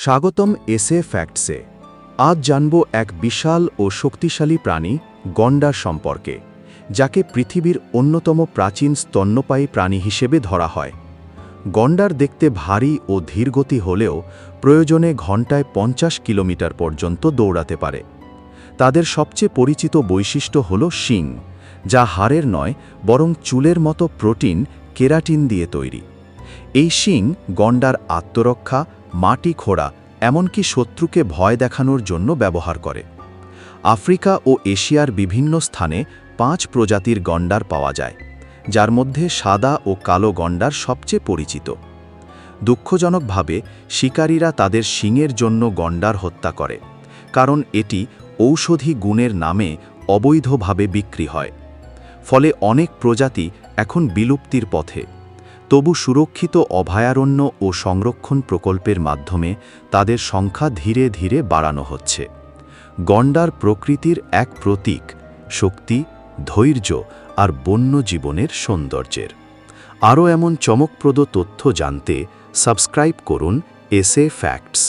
স্বাগতম এসে ফ্যাক্টসে। আজ জানব এক বিশাল ও শক্তিশালী প্রাণী, গন্ডার সম্পর্কে, যাকে পৃথিবীর অন্যতম প্রাচীন স্তন্যপায়ী প্রাণী হিসেবে ধরা হয়। গন্ডার দেখতে ভারী ও ধীরগতি হলেও প্রয়োজনে ঘণ্টায় পঞ্চাশ কিলোমিটার পর্যন্ত দৌড়াতে পারে। তাদের সবচেয়ে পরিচিত বৈশিষ্ট্য হল শিং, যা হাড়ের নয়, বরং চুলের মতো প্রোটিন, কেরাটিন দিয়ে তৈরি। এই শিং গন্ডার আত্মরক্ষা, মাটি খোঁড়া, এমনকি শত্রুকে ভয় দেখানোর জন্য ব্যবহার করে। আফ্রিকা ও এশিয়ার বিভিন্ন স্থানে পাঁচ প্রজাতির গন্ডার পাওয়া যায়, যার মধ্যে সাদা ও কালো গন্ডার সবচেয়ে পরিচিত। দুঃখজনকভাবে, শিকারীরা তাদের শিংয়ের জন্য গন্ডার হত্যা করে, কারণ এটি ঔষধি গুণের নামে অবৈধভাবে বিক্রি হয়। ফলে অনেক প্রজাতি এখন বিলুপ্তির পথে। তবু সুরক্ষিত, অভয়ারণ্য ও সংরক্ষণ প্রকল্পের মাধ্যমে তাদের সংখ্যা ধীরে ধীরে বাড়ানো হচ্ছে। গন্ডার প্রকৃতির এক প্রতীক, শক্তি, ধৈর্য আর বন্য জীবনের সৌন্দর্যের। আরও এমন চমকপ্রদ তথ্য জানতে সাবস্ক্রাইব করুন এসএ ফ্যাক্টস।